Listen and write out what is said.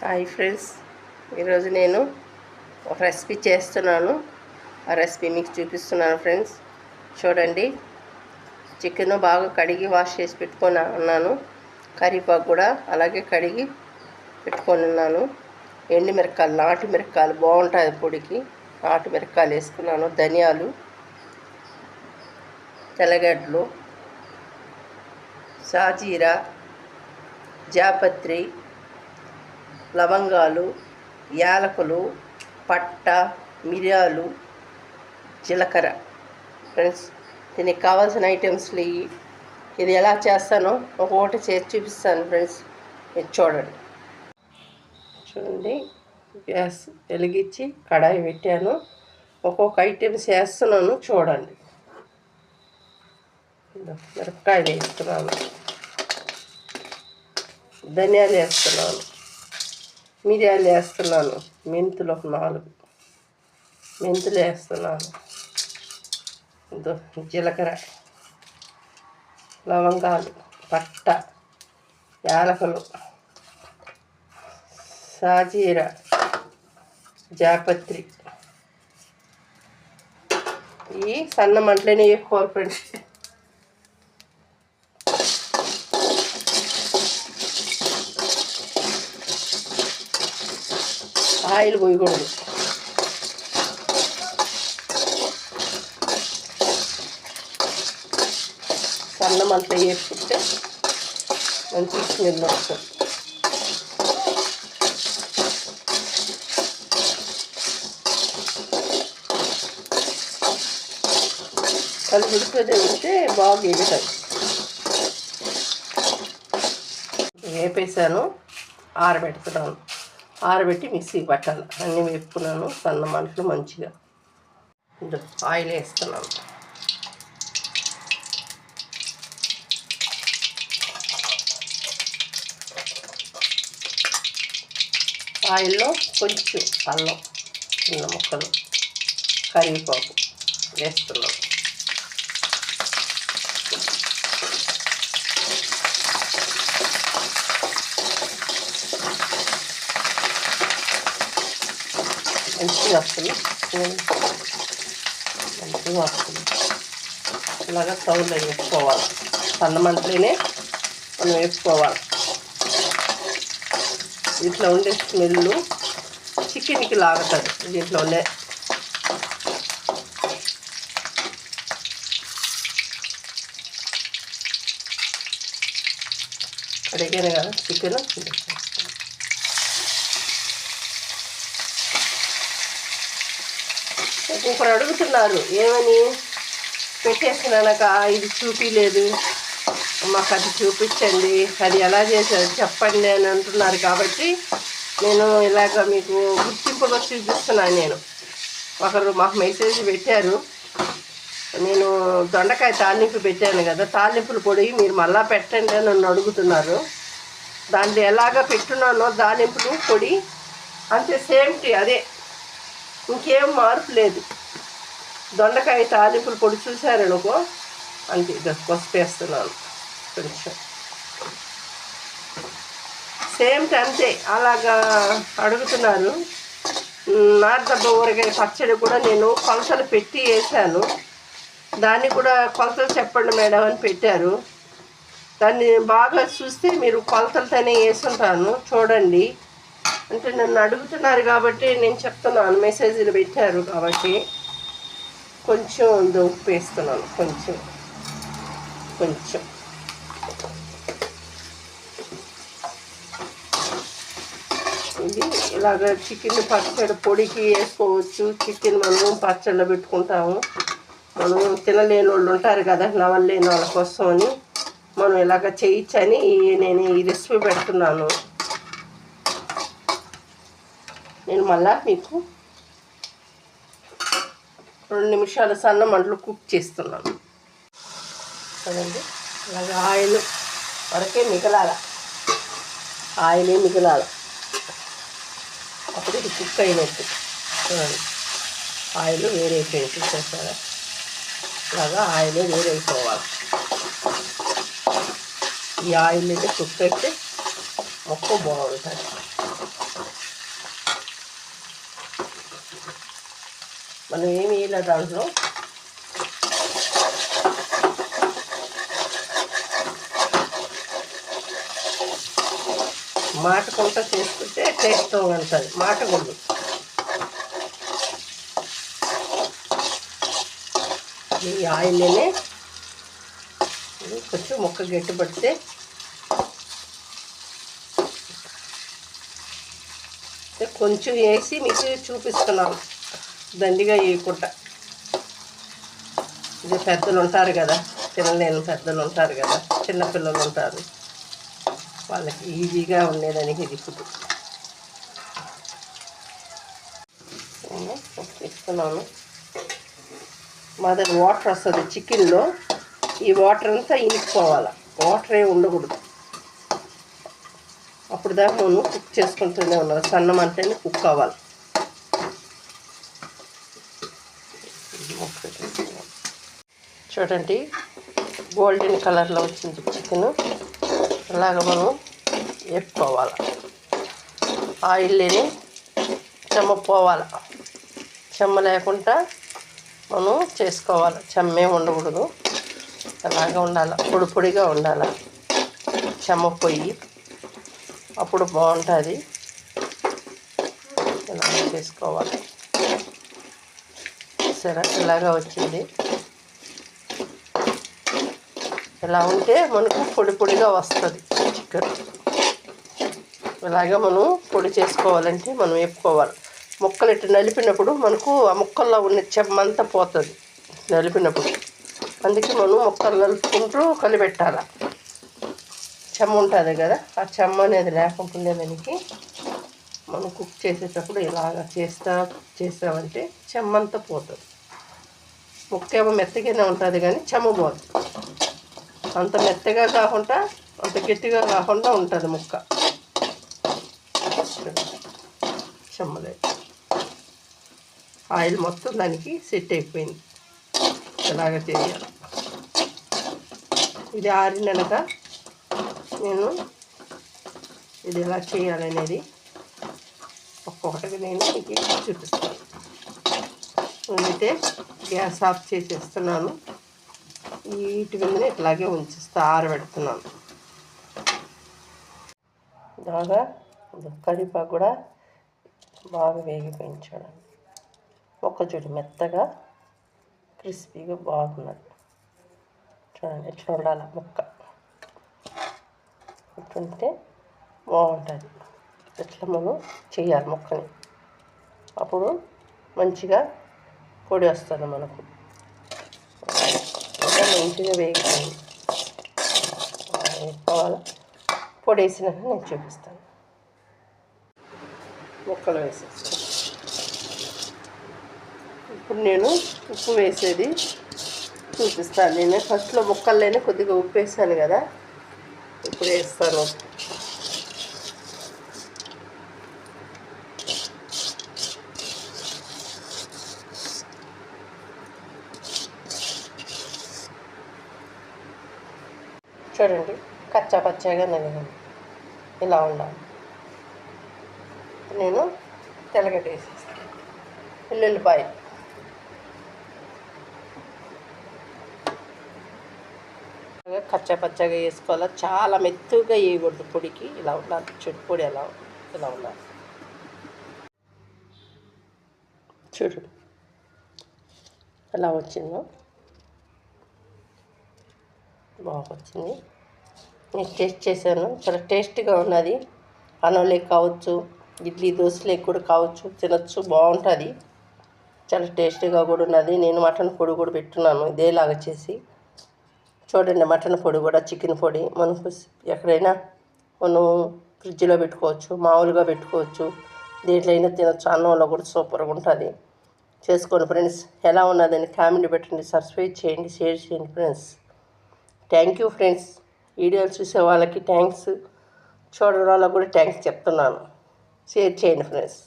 Hi friends. ఈరోజు నేను ఒక రెసిపీ చేస్తున్నాను. ఆ రెసిపీ మీకు చూపిస్తున్నాను ఫ్రెండ్స్. చూడండి. చికెన్ బాగా కడిగి వాష్ చేసి పెట్టుకొని ఉన్నాను. కరివేపాకు కూడా అలాగే కడిగి పెట్టుకొని ఉన్నాను. ఎండు మిరపకాయలు నాటు మిరపకాయలు బాగుంటుంది పొడికి. నాటు మిరపకాయలు వేసుకున్నాను. ధనియాలు తెల్లగడ్డలు సాజీరా జాపత్రి లవంగాలు యాలకులు పట్ట మిరియాలు జీలకర్ర. ఫ్రెండ్స్ దీనికి కావాల్సిన ఐటమ్స్లు ఇవి ఇది ఎలా చేస్తానో ఒక్కొక్కటి చేసి చూపిస్తాను ఫ్రెండ్స్. ఇది చూడండి. చూడండి. గ్యాస్ వెలిగించి కడాయి పెట్టాను. ఒక్కొక్క ఐటమ్స్ వేస్తున్నాను చూడండి. మిరపకాయలు వేస్తున్నాను. ధనియాలు వేస్తున్నాను. మిరియాలు వేస్తున్నాను మెంతులు ఒక నాలుగు. మెంతులు వేస్తున్నాను. జీలకర్ర లవంగాలు పట్ట యాలకులు సాజీర జాపత్రి. ఈ సన్న మంటలోనే వేసుకోవాలి ఫ్రెండ్స్ ఆయిల్ పోయకూడదు. సన్న మంటలో వేసుకుంటే మంచి స్మెల్ వస్తుంది. అది కలుపుతూనే ఉంటే బాగా ఎగుతాయి వేపేసాను ఆరబెడుతున్నాను ఆరబెట్టి మిక్సీ పట్టాలి. అన్నీ వేపుకున్నాను. సన్న మనుషులు మంచిగా. ఆయిల్ వేస్తున్నాను. ఆయిల్లో కొంచెం అల్లం చిన్న ముక్కలు కరివేపాకు వేస్తున్నాం మంచిగా వస్తుంది మంచిగా వస్తుంది ఇలాగా స్టవ్లో వేసుకోవాలి. సన్న మనం వేసుకోవాలి. దీంట్లో ఉండే స్మెల్ చికెన్కి లాగుతుంది. దీంట్లో ఉండే అడిగాను కదా చికెన్? ఇంకొకరు అడుగుతున్నారు ఏమని? పెట్టేసినాక ఇది చూపించలేదు మాకు అది చూపించండి. అది ఎలా చేశారు చెప్పండి అని అంటున్నారు కాబట్టి నేను ఇలాగ మీకు గుర్తింపుగా చూపిస్తున్నాను నేను. ఒకరు మాకు మెసేజ్ పెట్టారు. నేను దొండకాయ తాలింపు పెట్టాను కదా తాలింపుల పొడి మీరు మళ్ళా పెట్టండి అని నన్ను అడుగుతున్నారు. దాంట్లో ఎలాగ పెట్టున్నానో తాలింపులు పొడి అంతే సేమ్ టీ అదే. ఇంకేం మార్పు లేదు. దొండకాయ తాలింపులు పొడి చూసారనుకో అంతే పసుపేస్తున్నాను కొంచెం సేమ్ అంతే అలాగా అడుగుతున్నారు. నార్దబ్బ ఊరగాయ పచ్చడి కూడా నేను కొలతలు పెట్టి వేసాను దాన్ని కూడా కొలతలు చెప్పండి మేడం అని పెట్టారు. దాన్ని బాగా చూస్తే మీరు కొలతలతోనే వేసుంటాను చూడండి. అంటే నన్ను అడుగుతున్నారు కాబట్టి నేను చెప్తున్నాను. మెసేజ్లు పెట్టారు కాబట్టి కొంచెం ఉప్పు వేస్తున్నాను కొంచెం. కొంచెం. ఇది ఇలాగ చికెన్ పచ్చడి పొడికి వేసుకోవచ్చు. చికెన్ మనం పచ్చళ్ళు పెట్టుకుంటాము. మనం తినలేని వాళ్ళు ఉంటారు కదా నవలేని వాళ్ళ కోసం అని. మనం ఇలాగ చేయొచ్చని నేను ఈ రెసిపీ పెడుతున్నాను. నేను మళ్ళా మీకు రెండు నిమిషాలు సన్న మంటలు కుక్ చేస్తున్నాను. చూడండి అలాగే ఆయిల్ వరకే మిగలాల. ఆయిలే మిగలాల. అప్పుడు ఇది కుక్ అయినట్టు. చూడండి. ఆయిల్ వేరైపోయింది చూసేస్తారా అలాగా ఆయిల్ వేరైపోవాలి ఈ ఆయిల్ అయితే కుక్ అయితే మొక్క బాగుంటుంది. మనం ఏమి వేయలే దాంట్లో. మాటకుంటా చేసుకుంటే టేస్ట్ ఉంటుంది మాటగుండు ఈ ఆయిల్నే కొంచెం ముక్క గట్టి పడితే కొంచెం వేసి మీకు చూపిస్తున్నాను. దండిగా వేయకుండా ఇది పెద్దలు ఉంటారు కదా తినలేని పెద్దలు ఉంటారు కదా చిన్నపిల్లలు ఉంటారు. వాళ్ళకి ఈజీగా ఉండేదానికి ఇది ఫుడ్ ఇస్తున్నాను. మా దగ్గర వాటర్ వస్తుంది చికెన్లో. ఈ వాటర్ అంతా ఇనికిపోవాలి. వాటర్ ఉండకూడదు. అప్పుడు దాకా మనం కుక్ చేసుకుంటూనే ఉన్నారు సన్నం అంటేనే కుక్ అవ్వాలి. చూడండి. గోల్డెన్ కలర్లో వచ్చింది చికెన్ అలాగ మనం వేపుకోవాలి. ఆయిల్ని చెమ్మ పోవాలి. చెమ్మ లేకుండా మనం చేసుకోవాలి. చెమ్మే ఉండకూడదు. అలాగ ఉండాలి. పొడి పొడిగా ఉండాలి. చెమ్మ పొయ్యి. అప్పుడు బాగుంటుంది. ఇలా చేసుకోవాలి. సరే ఇలాగా వచ్చింది. ఇలా ఉంటే మనకు పొడి పొడిగా వస్తుంది చికెన్. ఇలాగా మనం పొడి చేసుకోవాలంటే మనం వేపుకోవాలి. ముక్కలు ఇట్లా నలిపినప్పుడు మనకు ఆ ముక్కల్లో ఉన్న చెమ్మంతా పోతుంది నలిపినప్పుడు. అందుకే మనం ముక్కలు నలుపుకుంటూ కలిపెట్టాలి. చెమ్మ ఉంటుంది కదా ఆ చెమ్మ అనేది లేకుండా దానికి మనం కుక్ చేసేటప్పుడు ఇలాగ చేస్తా చేస్తామంటే చెమ్మంతా పోతుంది. ముక్క ఏమో మెత్తగానే ఉంటుంది కానీ చెమ్మ పోతుంది అంత మెత్తగా కాకుండా అంత గట్టిగా కాకుండా ఉంటుంది ముక్క. చెమ్మలేదు ఆయిల్ మొత్తం దానికి సెట్ అయిపోయింది. ఇలాగ చేయాలి. ఇది ఆరినక నేను ఇది ఎలా చేయాలనేది ఒక్కొక్కటిగా నేను మీకు చూపిస్తాను. అయితే గ్యాస్ ఆఫ్ చేసేస్తున్నాను. వీటి మీద ఇట్లాగే ఉంచేస్తా ఆరబెడుతున్నాను. బాగా కరివేపాకు కూడా బాగా వేగిపోయింది చూడండి. మొక్కజొడి మెత్తగా క్రిస్పీగా బాగున్నది. చూడండి ఇట్లా ఉండాలి ముక్క. ఇట్లుంటే బాగుంటుంది. ఇట్లా మనం చేయాలి ముక్కని. అప్పుడు మంచిగా పొడి వస్తుంది మనకు. మంచిగా వేగాలి వేసుకోవాలి పొడి వేసినాక నేను చూపిస్తాను. ముక్కలు వేసేస్తాను ఇప్పుడు నేను ఉప్పు వేసేది చూపిస్తాను. నేను ఫస్ట్లో ముక్కల్లోనే కొద్దిగా ఉప్పు వేసాను కదా. ఇప్పుడు వేస్తాను. చూడండి కచ్చా పచ్చాగా నలిగింది. ఇలా ఉండాలి. నేను తెల్లగడ్డ వేసేస్తాను వెల్లుల్లిపాయ. కచ్చా పచ్చగా వేసుకోవాలి. చాలా మెత్తగా వేయకూడదు పొడికి. ఇలా ఉండాలి. చెట్టు పొడి ఎలా ఇలా ఉండాలి. చూడు. ఎలా వచ్చిందో. బాగా వచ్చింది నేను టేస్ట్ చేశాను. చాలా టేస్టీగా ఉన్నది. అన్నంలో కావచ్చు ఇడ్లీ దోశలోకి కూడా కావచ్చు తినచ్చు బాగుంటుంది. చాలా టేస్టీగా కూడా ఉన్నది. నేను మటన్ పొడి కూడా పెట్టున్నాను ఇదేలాగా చేసి. చూడండి మటన్ పొడి కూడా చికెన్ పొడి. మనకు ఎక్కడైనా మనం ఫ్రిడ్జ్లో పెట్టుకోవచ్చు మామూలుగా పెట్టుకోవచ్చు. దేంట్లో అయినా తినచ్చు. అన్నంలో కూడా సూపర్గా ఉంటుంది. చేసుకోండి ఫ్రెండ్స్. ఎలా ఉన్నదని కామెంట్ పెట్టండి సబ్స్క్రైబ్ చేయండి షేర్ చేయండి ఫ్రెండ్స్. థ్యాంక్ యూ ఫ్రెండ్స్ వీడియోలు చూసే వాళ్ళకి థ్యాంక్స్ చూడడం వాళ్ళకి కూడా థ్యాంక్స్ చెప్తున్నాను. షేర్ చేయండి ఫ్రెండ్స్